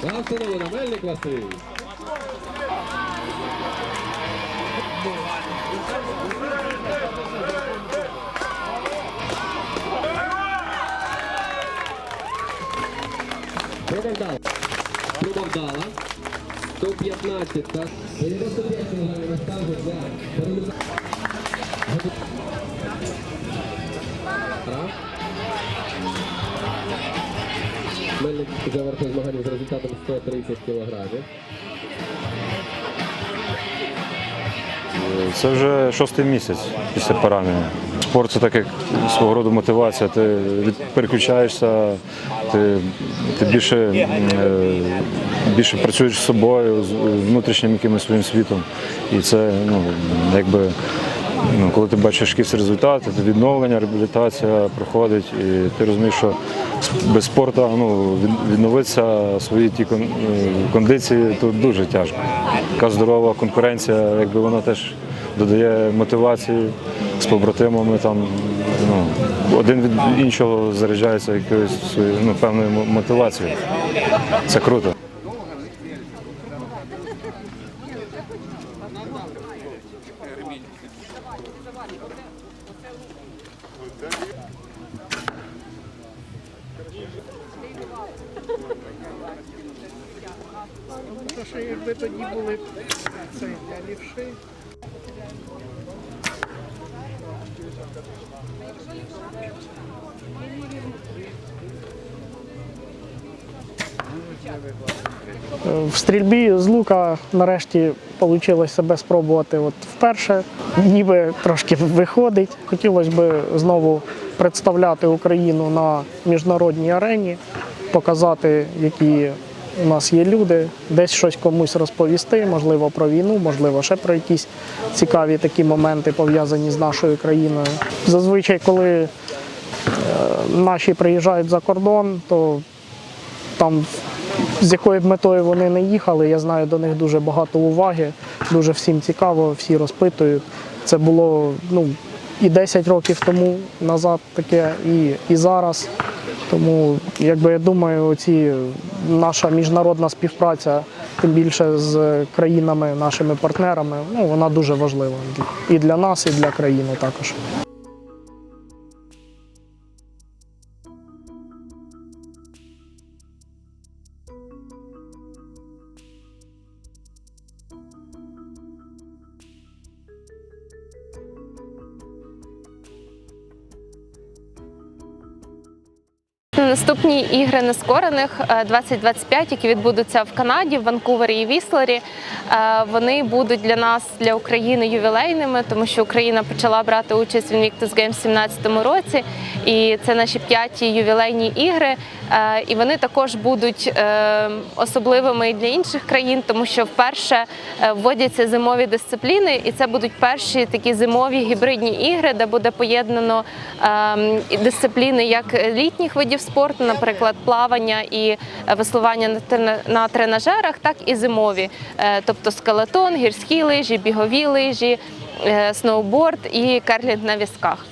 Та встановлена Мельник Василь. Пробовдала. Пробовдала. 115 та 95 кг Мельник завершив змагання з результатом 130 кілограмів. Це вже шостий місяць після поранення. Спорт це так як свого роду мотивація. Ти переключаєшся, ти, ти більше, е, більше працюєш з собою, з внутрішнім якимось своїм світом. І це ну, якби. Ну, коли ти бачиш якісь результати, то відновлення, реабілітація проходить, і ти розумієш, що без спорту ну, відновитися свої ті е, кондиції тут дуже тяжко. Така здорова конкуренція, якби вона теж додає мотивації з побратимами. Там, ну, один від іншого заряджається якоюсь ну, певною мотивацією. Це круто. Тому що якби тоді були б цей для лівши. В стрільбі з лука нарешті вийшло себе спробувати от вперше. Ніби трошки виходить. Хотілося б знову представляти Україну на міжнародній арені, показати, які у нас є люди, десь щось комусь розповісти, можливо, про війну, можливо, ще про якісь цікаві такі моменти пов'язані з нашою країною. Зазвичай, коли е, наші приїжджають за кордон, то там з якою б метою вони не їхали, я знаю до них дуже багато уваги, дуже всім цікаво, всі розпитують. Це було ну, і 10 років тому назад таке, і, і зараз. Тому, якби я думаю, ці, наша міжнародна співпраця, тим більше з країнами, нашими партнерами, ну, вона дуже важлива і для нас, і для країни також. Наступні ігри нескорених е, 2025, які відбудуться в Канаді, в Ванкувері і Віслері. е, Вони будуть для нас, для України, ювілейними, тому що Україна почала брати участь в Invictus Games в 2017 році, і це наші п'яті ювілейні ігри. Е, І вони також будуть е, особливими і для інших країн, тому що вперше е, вводяться зимові дисципліни, і це будуть перші такі зимові гібридні ігри, де буде поєднано ем, дисципліни як літніх видів спорту, наприклад, плавання і е, веслування на трена- тренажерах, так і зимові, Е, тобто скелетон, гірські лижі, бігові лижі, е, сноуборд і керлінг на візках.